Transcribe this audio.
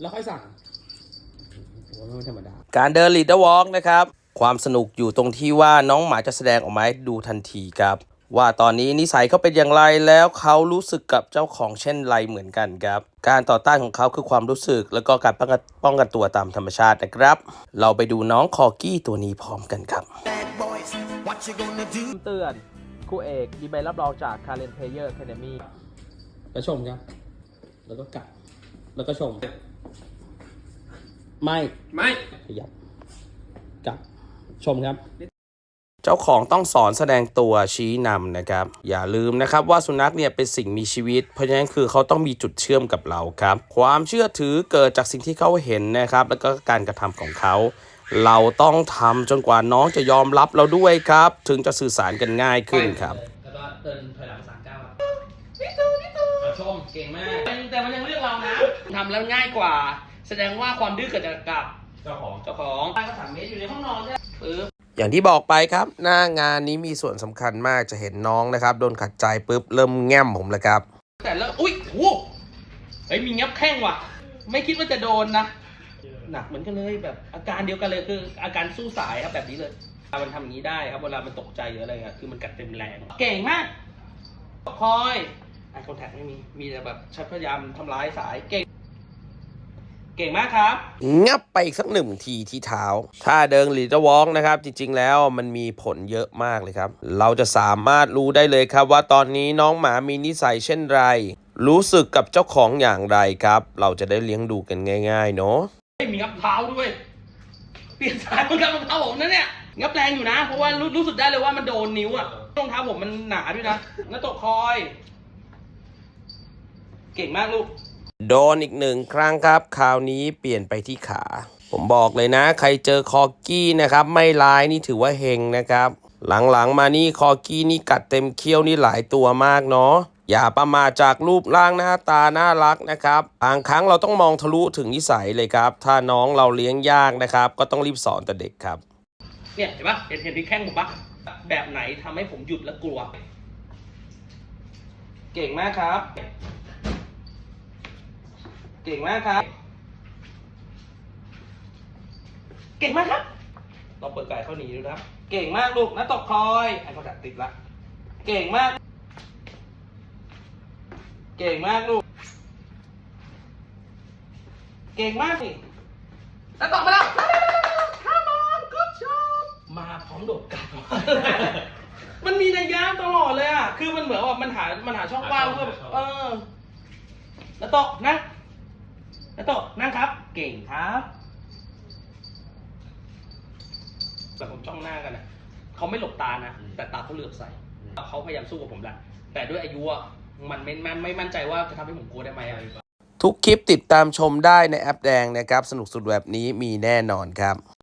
แล้วค่อยสั่งโอ้ไม่ธรรมดา การเดินลีดเดอร์วอล์กนะครับ ความสนุกอยู่ตรงที่ว่าน้องหมาจะแสดงออกมาให้ดูทันทีครับ ว่าตอนนี้นิสัยเขาเป็นอย่างไรแล้วเขารู้สึกกับเจ้าของเช่นไรเหมือนกันครับ การต่อต้านของเขาคือความรู้สึก แล้วก็การป้องกันป้องกันตัวตามธรรมชาตินะครับ เราไปดูน้องคอกี้ตัวนี้พร้อมกันครับ Bad boys, what you gonna do? เตือนครูเอกมีใบรับรองจาก Karen Player Academy แล้วชมครับ แล้วก็กัด แล้วก็ชม ไม่ไม่ขยับกัดชมครับ เจ้าของต้องสอนแสดงตัวชี้นำนะครับ อย่าลืมนะครับว่าสุนัขเนี่ยเป็นสิ่งมีชีวิต เพราะฉะนั้นคือเขาต้องมีจุดเชื่อมกับเราครับ ความเชื่อถือเกิดจากสิ่งที่เขาเห็นนะครับ แล้วก็การกระทำของเขาเราต้องทำจนกว่าน้องจะยอมรับเราด้วยครับ ถึงจะสื่อสารกันง่ายขึ้นครับแล้วก็เดินถอยหลังสามเก้าครับนี่ตูนี่ตูชมเก่งมากแต่มันยังเลือกเรานะทำแล้วง่ายกว่า แสดงว่าความดื้อเกิดจากกับเจ้าของเจ้าของบ้านก็สามเมตรอยู่ในห้องนอนใช่ไหมปึ๊บอย่างที่บอกไปครับ หน้างานนี้มีส่วนสำคัญมากจะเห็นน้องนะครับ โดนขัดใจปุ๊บเริ่มแง้มผมเลยครับ แต่แล้วอุ้ยโหเฮ้ยมีงับแข้งว่ะ ไม่คิดว่าจะโดนนะ หนักเหมือนกันเลยแบบอาการเดียวกันเลยคือ อาการสู้สายครับแบบนี้เลยเวลามันทำอย่างนี้ได้ครับเวลามันตกใจหรืออะไรอะคือมันกัดเต็มแรงเก่งมากคอยไอคอนแทคไม่มีมีแต่แบบชัดพยายามทำร้ายสายเก่ง เก่งมากครับ งับไปอีกสักหนึ่งทีที่เท้า ถ้าเดินลีดวอล์กนะครับ จริง ๆ แล้วมันมีผลเยอะมากเลยครับ เราจะสามารถรู้ได้เลยครับว่าตอนนี้น้องหมามีนิสัยเช่นไร รู้สึกกับเจ้าของอย่างไรครับ เราจะได้เลี้ยงดูกันง่าย ๆ เนาะไม่มีงับเท้าด้วย เปลี่ยนสายมันงับรองเท้าผมนะเนี่ย งับแรงอยู่นะ เพราะว่ารู้รู้สึกได้เลยว่ามันโดนนิ้วอะรองเท้าผมมันหนาด้วยนะงั้นตกคอย เก่งมากลูก โดนอีกหนึ่งครั้งครับ คราวนี้เปลี่ยนไปที่ขา ผมบอกเลยนะ ใครเจอคอกี้นะครับ ไม่ร้ายนี่ถือว่าเฮงนะครับ หลังๆมานี่คอกี้นี่กัดเต็มเขี้ยวนี่หลายตัวมากเนาะอย่าประมาทจากรูปร่างหน้าตาน่ารักนะครับบางครั้งเราต้องมองทะลุถึงนิสัยเลยครับ ถ้าน้องเราเลี้ยงยากนะครับ ก็ต้องรีบสอนแต่เด็กครับ เนี่ยเห็นปะเห็นเห็นที่แข้งผมปะแบบไหนทำให้ผมหยุดและกลัว เก่งมากครับ เก่งมากครับ เก่งมากครับ เราเปิดไก่เข้าหนีดูนะครับ เก่งมากลูกนะตกคอย ไอ้เขาดักติดละ เก่งมาก เก่งมากลูก เก่งมากสิแล้วตกมาแล้ว Come on good job มาพร้อมโดดกลับ มันมีนัยยะตลอดเลยอะ คือมันเหมือนว่ามันหา มันหาช่องว่างเพื่อแบบเออแล้วโตะนั่ง แล้วโตะนั่งครับ เก่งครับแบบผมจ้องหน้ากันอะเขาไม่หลบตานะ แต่ตาเขาเหลือบใส่เขาพยายามสู้กับผมแหละแต่ด้วยอายุอะมันไม่มันไม่มั่นใจว่าจะทำให้ผมกลัวได้ไหมอะไรทุกคลิปติดตามชมได้ในแอปแดงนะครับ สนุกสุดแบบนี้มีแน่นอนครับ